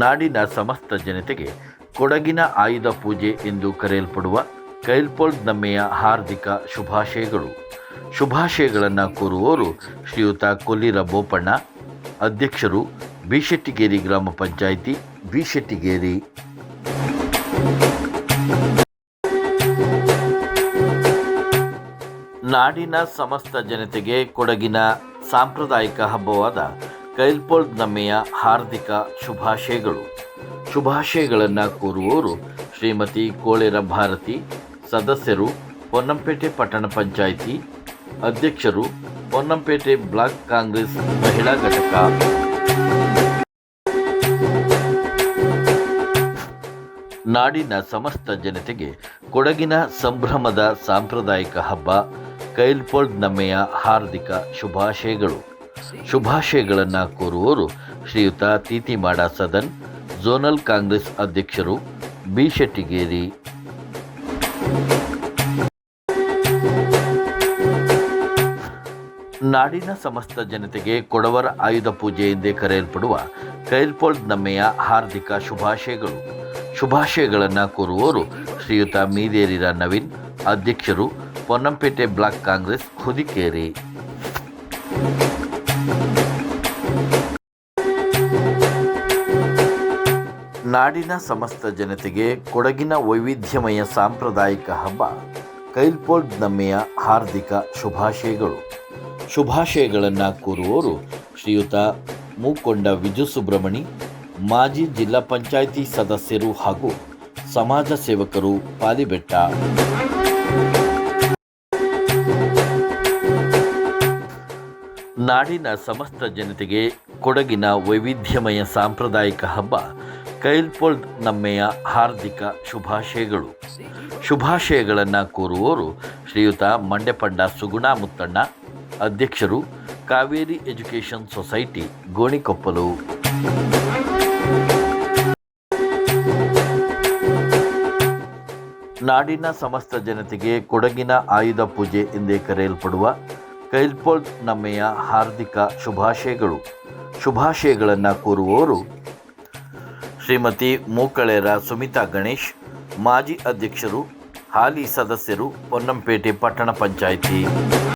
ನಾಡಿನ ಸಮಸ್ತ ಜನತೆಗೆ ಕೊಡಗಿನ ಆಯುಧ ಪೂಜೆ ಎಂದು ಕರೆಯಲ್ಪಡುವ ಕೈಲ್ಪೋಲ್ ನಮ್ಮೆಯ ಹಾರ್ದಿಕ ಶುಭಾಶಯಗಳು. ಶುಭಾಶಯಗಳನ್ನು ಕೋರುವವರು ಶ್ರೀಯುತ ಕೊಲ್ಲಿರ ಬೋಪಣ್ಣ, ಅಧ್ಯಕ್ಷರು ಬಿಶೆಟ್ಟಿಗೇರಿ ಗ್ರಾಮ ಪಂಚಾಯಿತಿ ಬಿಶೆಟ್ಟಿಗೇರಿ. ನಾಡಿನ ಸಮಸ್ತ ಜನತೆಗೆ ಕೊಡಗಿನ ಸಾಂಪ್ರದಾಯಿಕ ಹಬ್ಬವಾದ ಕೈಲ್ಪೋಳ್ ನಮ್ಮೆಯ ಹಾರ್ದಿಕ ಶುಭಾಶಯಗಳು. ಶುಭಾಶಯಗಳನ್ನು ಕೋರುವವರು ಶ್ರೀಮತಿ ಕೋಳೆರ ಭಾರತಿ, ಸದಸ್ಯರು ಪೊನ್ನಂಪೇಟೆ ಪಟ್ಟಣ ಪಂಚಾಯಿತಿ ಅಧ್ಯಕ್ಷರು ಪೊನ್ನಂಪೇಟೆ ಬ್ಲಾಕ್ ಕಾಂಗ್ರೆಸ್ ಮಹಿಳಾ ಘಟಕ. ನಾಡಿನ ಸಮಸ್ತ ಜನತೆಗೆ ಕೊಡಗಿನ ಸಂಭ್ರಮದ ಸಾಂಪ್ರದಾಯಿಕ ಹಬ್ಬ ಕೈಲ್ಪೋಲ್ ನಮ್ಮೆಯ ಹಾರ್ದಿಕ ಶುಭಾಶಯಗಳು. ಶುಭಾಶಯಗಳನ್ನು ಕೋರುವವರು ಶ್ರೀಯುತ ತೀತಿಮಾಡ ಸದನ್, ಝೋನಲ್ ಕಾಂಗ್ರೆಸ್ ಅಧ್ಯಕ್ಷರು ಬಿ ಶೆಟ್ಟಿಗೇರಿ. ನಾಡಿನ ಸಮಸ್ತ ಜನತೆಗೆ ಕೊಡವರ ಆಯುಧ ಪೂಜೆ ಎಂದೇ ಕರೆಯಲ್ಪಡುವ ಕೈಲ್ಪೋಳ್ ನಮ್ಮೆಯ ಹಾರ್ದಿಕ ಶುಭಾಶಯಗಳು. ಶುಭಾಶಯಗಳನ್ನು ಕೋರುವವರು ಶ್ರೀಯುತ ಮೀದೇರಿರ ನವೀನ್, ಅಧ್ಯಕ್ಷರು ಪೊನ್ನಂಪೇಟೆ ಬ್ಲಾಕ್ ಕಾಂಗ್ರೆಸ್, ಹುದಿಕೇರಿ. ನಾಡಿನ ಸಮಸ್ತ ಜನತೆಗೆ ಕೊಡಗಿನ ವೈವಿಧ್ಯಮಯ ಸಾಂಪ್ರದಾಯಿಕ ಹಬ್ಬ ಕೈಲ್ಪೋಲ್ ನಮ್ಮೆಯ ಹಾರ್ದಿಕ ಶುಭಾಶಯಗಳು. ಶುಭಾಶಯಗಳನ್ನು ಕೋರುವವರು ಶ್ರೀಯುತ ಮೂಕೊಂಡ ವಿಜು ಸುಬ್ರಹ್ಮಣಿ, ಮಾಜಿ ಜಿಲ್ಲಾ ಪಂಚಾಯಿತಿ ಸದಸ್ಯರು ಹಾಗೂ ಸಮಾಜ ಸೇವಕರು ಪಾಲಿಬೆಟ್ಟ. ನಾಡಿನ ಸಮಸ್ತ ಜನತೆಗೆ ಕೊಡಗಿನ ವೈವಿಧ್ಯಮಯ ಸಾಂಪ್ರದಾಯಿಕ ಹಬ್ಬ ಕೈಲ್ಪೋಳ್ ನಮ್ಮೆಯ ಹಾರ್ದಿಕ ಶುಭಾಶಯಗಳು. ಶುಭಾಶಯಗಳನ್ನು ಕೋರುವವರು ಶ್ರೀಯುತ ಮಂಡ್ಯಪಂಡ ಸುಗುಣ ಮುತ್ತಣ್ಣ ಅಧ್ಯಕ್ಷರು ಕಾವೇರಿ ಎಜುಕೇಷನ್ ಸೊಸೈಟಿ ಗೋಣಿಕೊಪ್ಪಲು. ನಾಡಿನ ಸಮಸ್ತ ಜನತೆಗೆ ಕೊಡಗಿನ ಆಯುಧ ಪೂಜೆ ಎಂದೇ ಕರೆಯಲ್ಪಡುವ ಕೈಲ್ಪೋಲ್ಡ್ ನಮ್ಮೆಯ ಹಾರ್ದಿಕ ಶುಭಾಶಯಗಳು. ಶುಭಾಶಯಗಳನ್ನು ಕೋರುವವರು ಶ್ರೀಮತಿ ಮೂಕಳೆರ ಸುಮಿತಾ ಗಣೇಶ್ ಮಾಜಿ ಅಧ್ಯಕ್ಷರು ಹಾಲಿ ಸದಸ್ಯರು ಪೊನ್ನಂಪೇಟೆ ಪಟ್ಟಣ ಪಂಚಾಯಿತಿ.